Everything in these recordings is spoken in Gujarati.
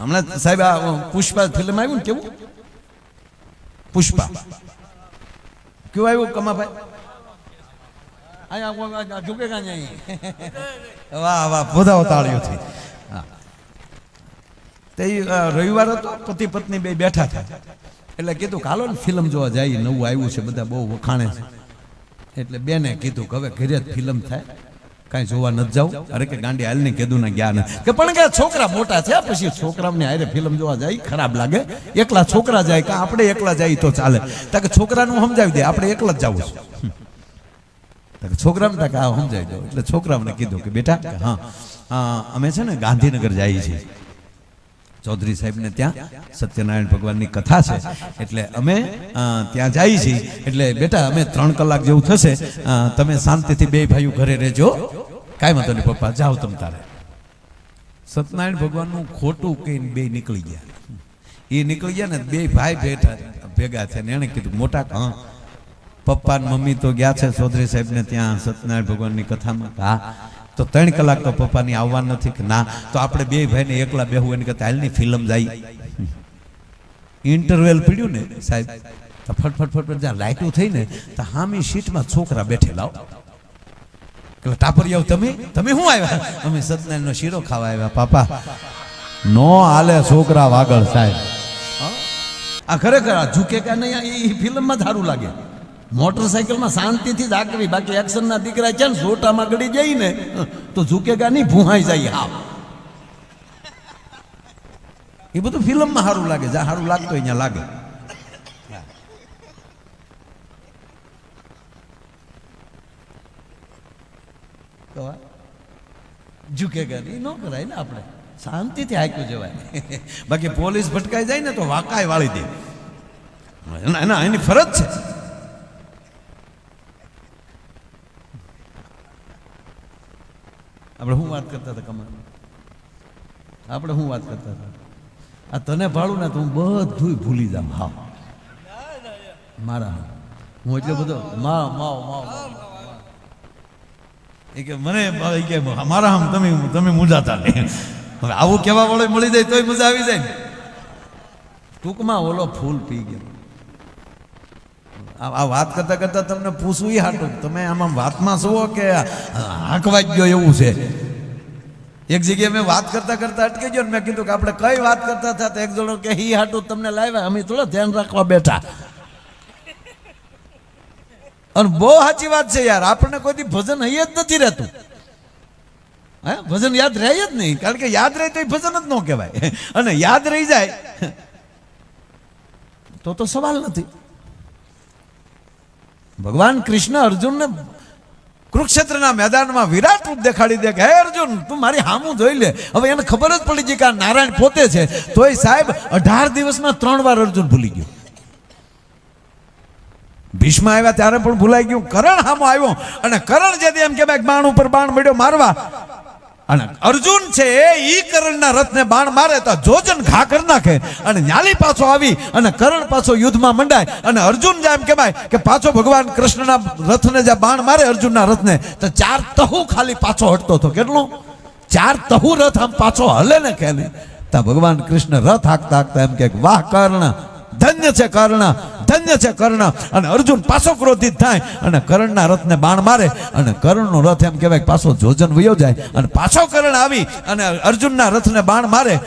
હમણાં સાહેબ, આ પુષ્પા ફિલ્મ આવ્યું ને કેવું? પુષ્પા. કેવું આવ્યું, કમાભાઈ? ઝુકે કાં વાહ વાહ વધાવો તાળીઓથી તે રવિવાર હતો પતિ પત્ની બે બેઠા હતા. એટલે કીધું કાલો ને ફિલ્મ જોવા જઈએ. નવું આવ્યું છે, બધા બહુ વખાણે છે. એટલે બેને કીધું કે હવે ઘરે જ ફિલ્મ થાય. કાંઈ જોવા નથી જાવ અરે કે ગાંડી હાલ ને કીધું ના ગયા ને. કે પણ કે છોકરા મોટા છે પછી છોકરાઓને હારે ફિલ્મ જોવા જાય ખરાબ લાગે. એકલા છોકરા જાય કે આપણે એકલા જાય તો ચાલે. તા છોકરાનું સમજાવી દે આપણે એકલા જ જવું છે. છોકરાને તા કે આ સમજાવી દો. એટલે છોકરાઓને કીધું કે બેટા હા, અમે છે ને ગાંધીનગર જઈએ છીએ. ચૌધરી સાહેબને ત્યાં સત્યનારાયણ ભગવાનની કથા છે. એટલે અમે ત્યાં જઈએ છીએ. એટલે બેટા, અમે ત્રણ કલાક જેવું થશે. તમે શાંતિથી બે ભાઈઓ ઘરે રહેજો. કાંઈ વાંધો નહીં, પપ્પા, જાઓ તમ તારે. સત્યનારાયણ ભગવાનનું ખોટું કહીને બે નીકળી ગયા. એ નીકળી ગયા ને બે ભાઈ બેઠા ભેગા છે ને એણે કીધું, મોટા હા. પપ્પા મમ્મી તો ગયા છે, ચૌધરી સાહેબને ત્યાં સત્યનારાયણ ભગવાનની કથામાં. હા. તો ત્રણ કલાક તો પપ્પાની આવવા નથી કે ના, તો આપણે બે ભાઈને એકલા બેહવું એને કહેતા, હાલની ફિલ્મ જાય. ઇન્ટરવેલ પીડ્યું ને, સાહેબ, તો ફટફટ ફટફટ જ્યાં લાઇટું થઈ ને, તો હામી સીટમાં છોકરા બેઠેલા. એટલે ટાપરિયાઓ, તમે? તમે શું આવ્યા? અમે સત્યનારાયણનો શીરો ખાવા આવ્યા, પાપા, નો હાલે છોકરા વાગળ સાહેબ. આ ખરેખર આ ઝૂકે કે નહીં એ ફિલ્મમાં ધારું લાગે. મોટરસાયકલમાં શાંતિથી જ આકવી બાકી એક્શનના દીકરા છે ને, સોટામાં ગળી જાય ને, તો ઝૂકેગા નહીં, ભૂહાઈ જાય હા એ બધું ફિલ્મમાં સારું લાગે. જ્યાં સારું લાગતું હોય ત્યાં લાગે. ઝૂકેગા નહીં, ન કરાય ને આપણે. શાંતિથી હાક્યું જવાય. બાકી પોલીસ ભટકાઈ જાય ને તો વાકાય વાળી દે. એના એની ફરજ છે. આપણે શું વાત કરતા હતા કમર આપણે શું વાત કરતા હતા? આ તને ભાડું ને તો હું બધું ભૂલી જાઉં. હા. મારા હું. એટલો બધો માવ માવ માવ એ કે મને ભાઈ કે મારા આમ તમે તમે મૂંઝાતા નહીં હવે આવું કેવા વાળો મળી જાય તોય મજા આવી જાય ટૂંકમાં ઓલો ફૂલ પી ગયો. આ વાત કરતા કરતા તમને પૂછવું ઈ હાટું. તમે આમાં વાતમાં શું કે હાંકવા જ ગયો એવું છે. એક જગ્યાએ મેં વાત કરતા કરતા અટકી ગયો ને મેં કીધું કે આપણે કઈ વાત કરતા હતા તો એક જણો કે હી હાટું તમને લાવ્યા, અમે થોડો ધ્યાન રાખવા બેઠા. અને બહુ સાચી વાત છે યાર, આપણને કોઈ દી ભજન હૈયે જ નથી રહેતું. હે, ભજન યાદ રહે જ નહીં, કારણ કે યાદ રહે તો એ ભજન જ ન કહેવાય. અને યાદ રહી જાય, તો તો સવાલ નથી. ભગવાન કૃષ્ણ અર્જુનને કુરુક્ષેત્રના મેદાનમાં વિરાટ રૂપ દેખાડી દે કે, હે અર્જુન, તું મારી હામું જોઈ લે. હવે એને ખબર જ પડી ગઈ કે આ નારાયણ પોતે છે. તોય સાહેબ, અઢાર દિવસમાં ત્રણ વાર અર્જુન ભૂલી ગયો. ભીષ્મ આવ્યા ત્યારે પણ ભૂલાઈ ગયું. કરણ હામો આવ્યો અને કરણ જેથી એમ કે બાણ ઉપર બાણ મળ્યો મારવા. અને અર્જુન છે એ કરણના રથને બાણ મારે તો જોજન ઘા કરી નાખે. અને ન્યાલી પાછો આવી અને કરણ પાછો યુદ્ધમાં મંડાય. અને અર્જુન જેમ કહેવાય કે પાછો ભગવાન કૃષ્ણના રથને જે બાણ મારે અર્જુનના રથને, તો ચાર તહુ ખાલી પાછો હટતો હતો. કેટલો? ચાર તહુ રથ આમ પાછો હલે ને કે નહીં? તા ભગવાન કૃષ્ણ રથ હાંકતા હાંકતા એમ કે, વાહ, કર્ણ ધન્ય છે કર્ણ, ધન્ય છે કર્ણ. અને અર્જુન પાછો ક્રોધિત થાય અને કર્ણના રથને બાણ મારે અને કર્ણનો રથ એમ કહેવાય પાછો જોજન વયો જાય. અને પાછો કર્ણ આવી અને અર્જુનના રથને બાણ મારે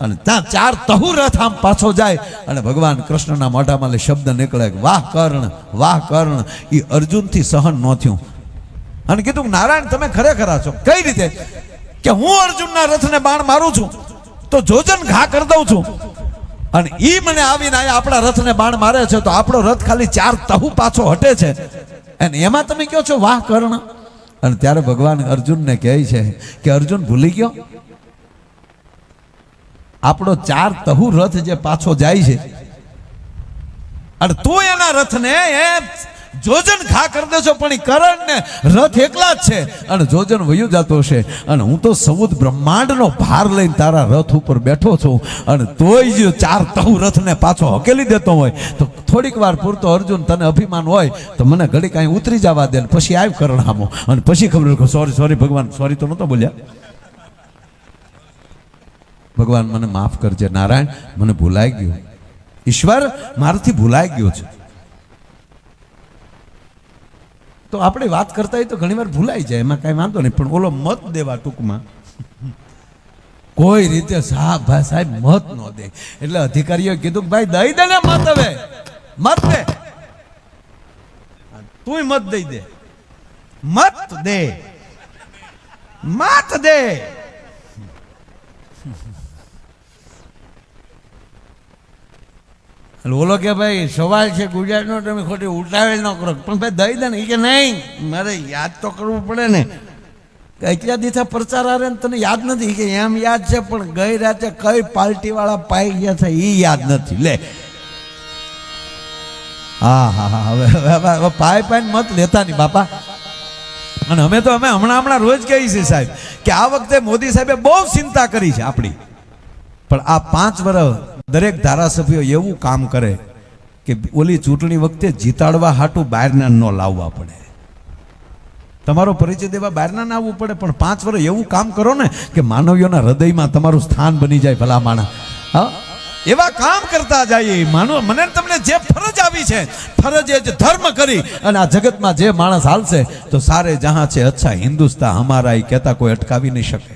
અને ત્યાં ચાર તહુ રથ આમ પાછો જાય. અને ભગવાન કૃષ્ણના મોઢામાં શબ્દ નીકળે વાહ કર્ણ વાહ કર્ણ. એ અર્જુનથી સહન ન થયું. અને કીધું નારાયણ, તમે ખરેખર છો. કઈ રીતે? કે હું અર્જુનના રથને બાણ મારું છું, તો જોજન ઘા કરી દઉં છું. અને ઈ મને આવીને આયા આપણા રથને બાણ મારે છે તો આપણો રથ ખાલી ચાર તહુ પાછો હટે છે. અને એમાં તમે કહો છો? વાહ, કર્ણ. અને ત્યારે ભગવાન અર્જુનને કહે છે કે, અર્જુન, ભૂલી ગયો? આપણો ચાર તહુ રથ જે પાછો જાય છે. અને તું એના રથને એ જોજન ઘા કરી દેશો પણ એ કરણ ને રથ એકલા જ છે. અને જોજન વયું જતો છે અને હું તો સૌદ બ્રહ્માંડનો ભાર લઈને તારા રથ ઉપર બેઠો છું. અને તોય જો ચાર તહુ રથને પાછો હકેલી દેતો હોય. તો થોડીક વાર પૂરતો અર્જુન તને અભિમાન હોય, તો મને ઘડી કાંઈ ઉતરી જવા દે પછી આવ્યું કરણ હામો અને પછી ખબર સોરી સોરી ભગવાન સોરી તો નતો બોલ્યા. ભગવાન મને માફ કરજે, નારાયણ, મને ભૂલાઈ ગયું. ઈશ્વર મારાથી ભૂલાઈ ગયો છે. તો આપણે વાત કરતા હોય તો ઘણીવાર ભૂલાઈ જાય, એમાં કાંઈ વાંધો નહીં. પણ ઓલો મત દેવા ટૂંકમાં, કોઈ રીતે સાહેબ ભાઈ સાહેબ મત ન દે. એટલે અધિકારીઓ કીધું કે ભાઈ, દઈ દે ને મત હવે. મત દે. તું મત દઈ દે. મત દે. મત દે. ઓલો કે ભાઈ, સવાલ છે ગુજરાતનો, તમે ખોટી ઉલટાવેલ ન કરો. પણ ભાઈ દઈ દે ને એ કે નહીં. મારે યાદ તો કરવું પડે ને. કે એટલા દિવસે પ્રચાર આવે ને તને યાદ નથી? કે એમ યાદ છે, પણ ગઈ રાતે કઈ પાર્ટી વાળા પાઈ ગયા છે એ યાદ નથી. લે. હા હા હા, હવે પાઈ પાય મત લેતા નહીં, બાપા. અને અમે તો, અમે હમણાં હમણાં રોજ કહીએ છીએ સાહેબ, કે આ વખતે મોદી સાહેબે બહુ ચિંતા કરી છે આપણી. પણ આ પાંચ વર્ષ દરેક ધારાસભ્યો એવું કામ કરે કે ઓલી ચૂંટણી વખતે જીતાડવા હાટું બહારના ન લાવવા પડે. તમારો પરિચય દેવા બહારના ના આવવું પડે, પણ પાંચ વર્ષ એવું કામ કરો ને કે માનવીઓના હૃદયમાં તમારું સ્થાન બની જાય ભલા માણા હા? એવા કામ કરતા જઈએ માનો મને તમને જે ફરજ આવી છે, ફરજ એ જ ધર્મ કરી અને આ જગતમાં જે માણસ હાલશે તો સારે જહાં છે, અચ્છા હિન્દુસ્તા અમારા એ કહેતા કોઈ અટકાવી નહીં શકે.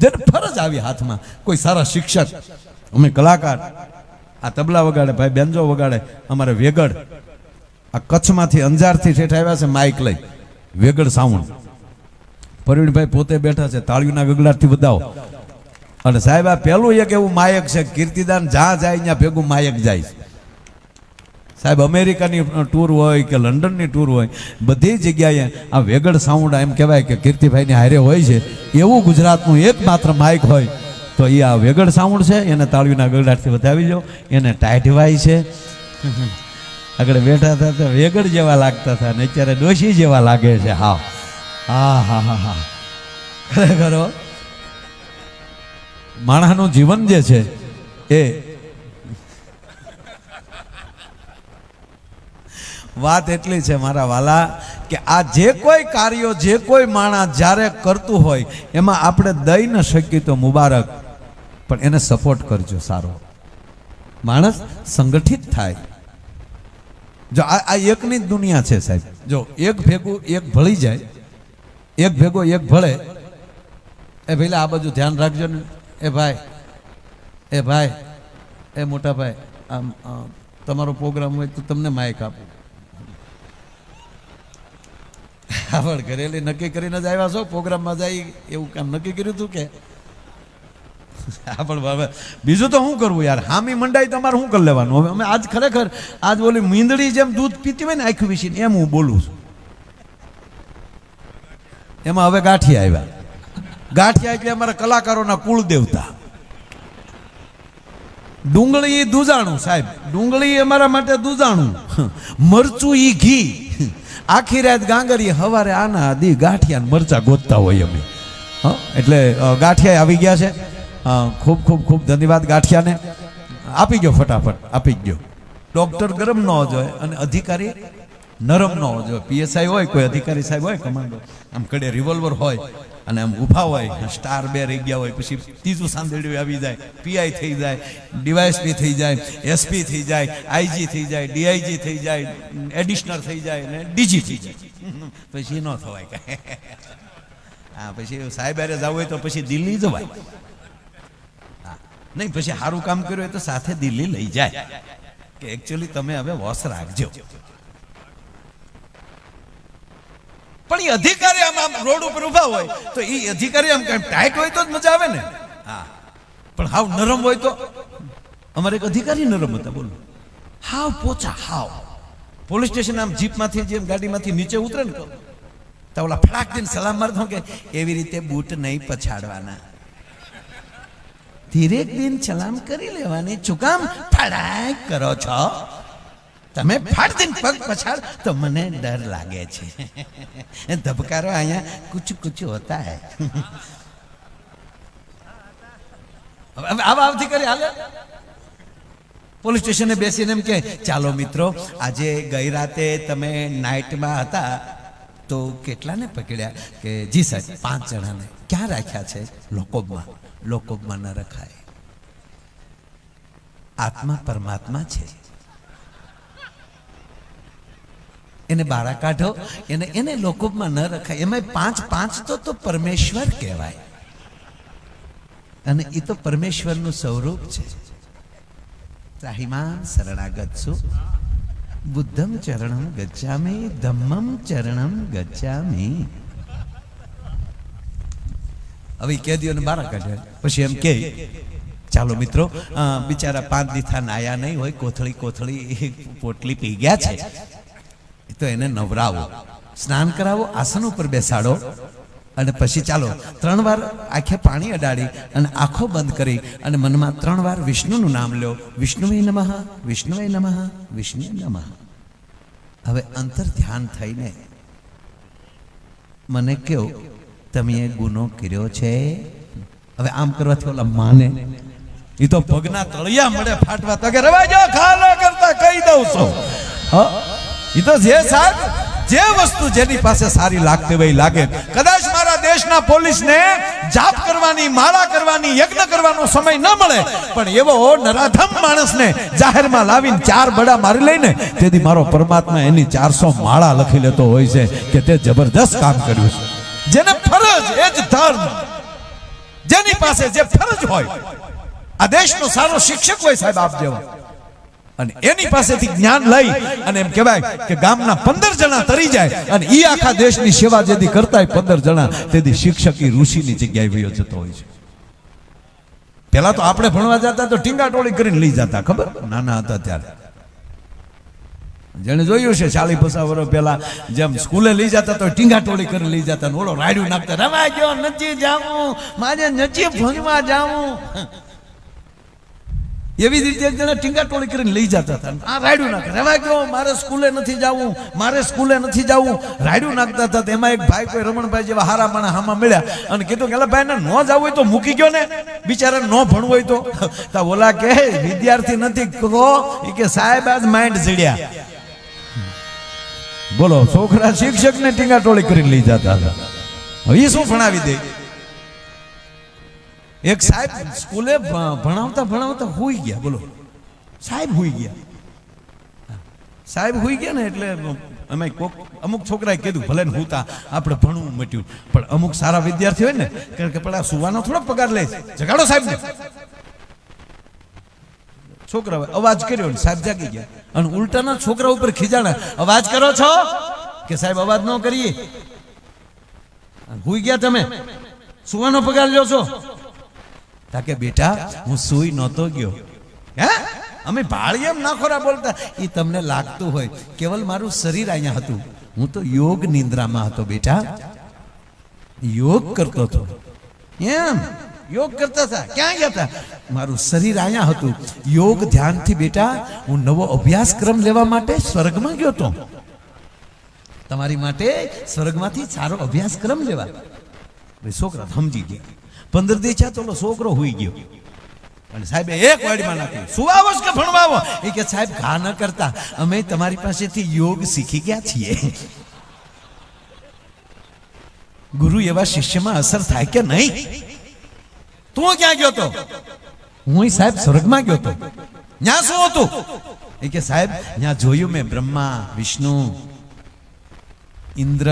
જેને ફરજ આવી હાથમાં, કોઈ સારા શિક્ષક અમે કલાકાર. આ તબલા વગાડે, ભાઈ બેન્જો વગાડે, અમારે વેગડ આ કચ્છમાંથી અંજારથી શેઠ આવ્યા છે, માઇક લઈ. વેગડ સાઉન્ડ. પરવીણભાઈ પોતે બેઠા છે, તાળીઓના ગગડાટથી બધાઓ અને સાહેબ, આ પહેલું એક એવું માયક છે, કીર્તિદાન જ્યાં જાય ત્યાં ભેગું માયક જાય સાહેબ, અમેરિકાની ટૂર હોય કે લંડનની ટૂર હોય, બધી જગ્યાએ આ વેગડ સાઉન્ડ, એમ કહેવાય કે કીર્તિભાઈની હારે હોય છે. એવું ગુજરાતનું એકમાત્ર માઇક હોય. તો એ આ વેગડ સાઉન્ડ છે, એને તાળીના ગગડાટથી વધાવી લો એને ટાઈટવાય છે. આગળ બેઠા હતા તો વેગડ જેવા લાગતા હતા ને અત્યારે ડોશી જેવા લાગે છે. હા. હા હા હા હા. ખરેખર માણસનું જીવન જે છે, એ વાત એટલી છે મારા વાલા કે આ જે કોઈ કાર્યો, જે કોઈ માણસ જ્યારે કરતું હોય, એમાં આપણે દઈ ન શકીએ તો મુબારક. પણ એને સપોર્ટ કરજો સારો. માણસ સંગઠિત થાય. જો આ આ એકની જ દુનિયા છે સાહેબ. જો એક ભેગું એક ભળી જાય, એક ભેગો એક ભળે, એ ભાઈ આ બાજુ ધ્યાન રાખજો ને. એ ભાઈ એ ભાઈ, એ મોટા ભાઈ, આમ તમારો પ્રોગ્રામ હોય તો તમને માઇક આપું. આપણે ઘરેલી નક્કી કરીને જ આવ્યા છો? પ્રોગ્રામમાં જાય એવું કામ નક્કી કર્યું હતું કે? હા હવે બીજું તો શું કરવું યાર? હામી મંડાઈ તમારે શું કરી લેવાનું? હવે અમે આજ ખરેખર, આજ ઓલી મીંદડી જેમ દૂધ પીતી હોય ને આખું વિશીને એમ હું બોલું છું. એમાં હવે ગાંઠિયા આવ્યા. ગાંઠિયા એટલે અમારા કલાકારોના કુળ દેવતા ડુંગળી એ દૂધાણું, સાહેબ. ડુંગળી અમારા માટે દુજાણું મરચું ઈ ઘી. આખી રાત ગાંગરી હવારે આના દી ગાંઠિયા મરચા ગોતતા હોય અમે? એટલે ગાંઠિયા આવી ગયા છે. ખૂબ ખૂબ ખૂબ ધન્યવાદ ગાંઠિયાને. આપી ગયો ફટાફટ, આપી ગયો ડોક્ટર ગરમ ન જોઈએ અને અધિકારી નરમ ન હોવો જોઈએ પીએસઆઈ હોય, કોઈ અધિકારી સાહેબ હોય, કમાન્ડો. આમ કડે રિવોલ્વર હોય અને આમ ઊભા હોય, સ્ટાર બે રહી ગયા હોય, પછી ત્રીજું સાંધેડ્યું આવી જાય, પીઆઈ થઈ જાય ડીવાયસપી થઈ જાય, એસપી થઈ જાય, આઈજી થઈ જાય, ડીઆઈજી થઈ જાય, એડિશનલ થઈ જાય ને ડીજી થઈ જાય. પછી ન થવાય. કાંઈ હા, પછી સાહેબ હારે જવું હોય તો પછી દિલ્હી જવાય. નહીં, પછી સારું કામ કર્યું તો સાથે દિલ્હી લઈ જાય. કે એકચ્યુઅલી તમે હવે વોશ રાખજો. પણ એ અધિકારી આમ રોડ ઉપર ઊભા હોય, તો એ અધિકારી આમ કઈ ટાઈટ હોય તો જ મજા આવે ને? હા. પણ હાવ નરમ હોય તો? અમારે એક અધિકારી નરમ હતા, બોલો. હાવ પોચા, હાવ. પોલીસ સ્ટેશન આમ જીપમાંથી જેમ ગાડીમાંથી નીચે ઉતરે ને તો? ઓલા ફડાક દઈને સલામ મારતો કે એવી રીતે બૂટ નહીં પછાડવાના. ધીરે દિન સલામ કરી લેવાની ચુકામ ફડાક કરો છો. તમે ફાડ દિન પગ પછાડ તો મને ડર લાગે છે. ધબકારો અહીંયા કુછ કુછ હોતા હે. આવ આવા, આવતી કરી હાલે. પોલીસ સ્ટેશને બેસીને એમ કે, ચાલો મિત્રો, આજે ગઈ રાતે તમે નાઇટમાં હતા તો કેટલાને પકડ્યા? કે જી સાહેબ, પાંચ જણાને. ક્યાં રાખ્યા છે? લોકોબમાં લોકોબમાં ન રખાય. આત્મા પરમાત્મા છે. એને બાળા કાઢો, એને એને લોકોમાં ન રખાય. એમાં પાંચ પાંચ તો તો પરમેશ્વર કહેવાય. અને એ તો પરમેશ્વરનું સ્વરૂપ છે. ત્રાહિમાન શરણાગત છું બુદ્ધમ ચરણમ ગચ્છામિ, ધમ્મમ ચરણમ ગચ્છામિ. હવે કે દિયો ને બારા કાઢે પછી એમ કે, ચાલો મિત્રો બિચારા પાંચ દીથા નાયા નહીં હોય, કોથળી કોથળી પોટલી પી ગયા છે. તો એને નવરાવો. સ્નાન કરાવો, આસન ઉપર બેસાડો. અને પછી ચાલો, ત્રણ વાર આંખે પાણી અડાડી અને આંખો બંધ કરી અને મનમાં ત્રણ વાર વિષ્ણુનું નામ લ્યો. વિષ્ણુએ નમઃ વિષ્ણુએ નમઃ વિષ્ણુ નમઃ. હવે અંતર ધ્યાન થઈને મને કયો તમે ગુનો કર્યો છે? હવે આમ કરવાથી ઓલા માને. એ તો પગના તળિયા મળે ફાટવા તો કે રવા જાઓ ખાલા કરતા કહી દઉં છું. એ તો જે સાહેબ જે વસ્તુ જેની પાસે સારી લાગતી હોય લાગે. કદાચ મારા દેશના પોલીસને જાપ કરવાની, માળા કરવાની, યજ્ઞ કરવાનો સમય ન મળે, પણ એવો નરાધમ માણસને જાહેરમાં લાવીને ચાર બડા મારી લઈને તેથી મારો પરમાત્મા એની ચારસો માળા લખી લેતો હોય છે કે તે જબરદસ્ત કામ કર્યું છે. જેને ફરજ એ જ ધર્મ. જેની પાસે જે ફરજ હોય, આ દેશનો સારો શિક્ષક હોય સાહેબ આપ જેવા. અને એની પાસેથી જ્ઞાન લઈ અને એમ કહેવાય કે ગામના પંદર જણા તરી જાય અને એ આખા દેશની સેવા જેથી કરતા હોય પંદર જણા, તેથી શિક્ષક એ ઋષિની જગ્યાએ વયો જતો હોય છે. પેલા તો આપણે ભણવા જતા તો ટીંગા ટોળી કરીને લઈ જતા, ખબર? નાના હતા ત્યારે. જેને જોયું છે ચાલી પચાસ વર્ષ પહેલા જેમ સ્કૂલે લઈ જતા તો ટીંગા ટોળી કરી લઈ જતા ઓલો રાડ્યું નાખતા, રવા ગયો નથી જાવું, મારે નથી ભણવા જાવું. એવી રીતે જણા ટીંગા ટોળી કરીને લઈ જતા હતા. આ રાયડું નાખે રવા ગયો મારે સ્કૂલે નથી જવું, મારે સ્કૂલે નથી જવું. રાયડું નાખતા હતા એમાં એક ભાઈ કોઈ રમણભાઈ જેવા હારા માણા હામાં મળ્યા અને કીધું કે ભાઈ ને ન જવું હોય તો મૂકી ગયો ને. બિચારા ન ભણવું હોય તો. ઓલા કે વિદ્યાર્થી નથી, કહો. કે, સાહેબ, આજ માઇન્ડ જડ્યા બોલો, છોકરા શિક્ષક ને ટીંગા ટોળી કરીને લઈ જતા હતા. હવે શું ભણાવી દે? એક સાહેબ સ્કૂલે ભણાવતા ભણાવતા હુઈ ગયા, બોલો. સાહેબ હુઈ ગયા. સાહેબ હુઈ ગયા ને એટલે અમે કોક, અમુક છોકરાએ કીધું, ભલે ને હુતા આપણે ભણવું મટ્યું. પણ અમુક સારા વિદ્યાર્થી હોય ને, કારણ કે પેલા સુવાનો થોડો પગાર લે જગાડો સાહેબ છોકરાએ અવાજ કર્યો ને સાહેબ જાગી ગયા. અને ઉલટાના છોકરા ઉપર ખીજાણા. અવાજ કરો છો? કે સાહેબ અવાજ ન કરીએ? હુઈ ગયા તમે? સુવાનો પગાર લ્યો છો? તાકે બેટા, હું સુઈ નહોતો ગયો. હે? અમે ભાળી એમ ના ખોરા બોલતા. એ તમને લાગતું હોય. કેવલ મારું શરીર અહીંયા હતું. હું તો યોગ નિંદ્રામાં હતો, બેટા. યોગ કરતો હતો. એમ? યોગ કરતા હતા. ક્યાં ગયા હતા? મારું શરીર અહીંયા હતું. યોગ ધ્યાનથી બેટા, હું નવો અભ્યાસક્રમ લેવા માટે સ્વર્ગમાં ગયો હતો. તમારી માટે સ્વર્ગમાંથી સારો અભ્યાસક્રમ લેવા. છોકરા સમજી ગયા. પંદર દી છે તો છોકરો હોઈ ગયો. અને સાહેબ એક વાડીમાં નાખ્યું. સુવાવો છે કે ભણવાવો? એ કે, સાહેબ, ઘા ન કરતા. અમે તમારી પાસેથી યોગ શીખી ગયા છીએ. ગુરુ એવા શિષ્યમાં અસર થાય કે નહીં? તું ક્યાં ગયો તો હું સાહેબ સ્વર્ગમાં ગયો તો ત્યાં શું હતું એ કે સાહેબ ત્યાં જોયું મેં બ્રહ્મા વિષ્ણુ ઇન્દ્ર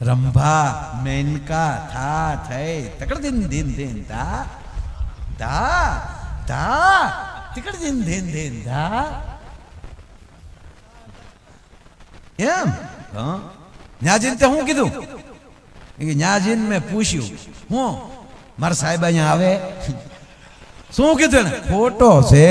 રંભા મેનકા થા થઈ તકડ દિન દિન દિન તા તા તા તકડ દિન દિન દિન તા એમ હા ન્યાજીન તે હું કીધું એ કે ન્યાજીન મેં પૂછ્યું હું મારા સાહેબ અહીંયા આવે. શું કીધું એને ખોટો છે.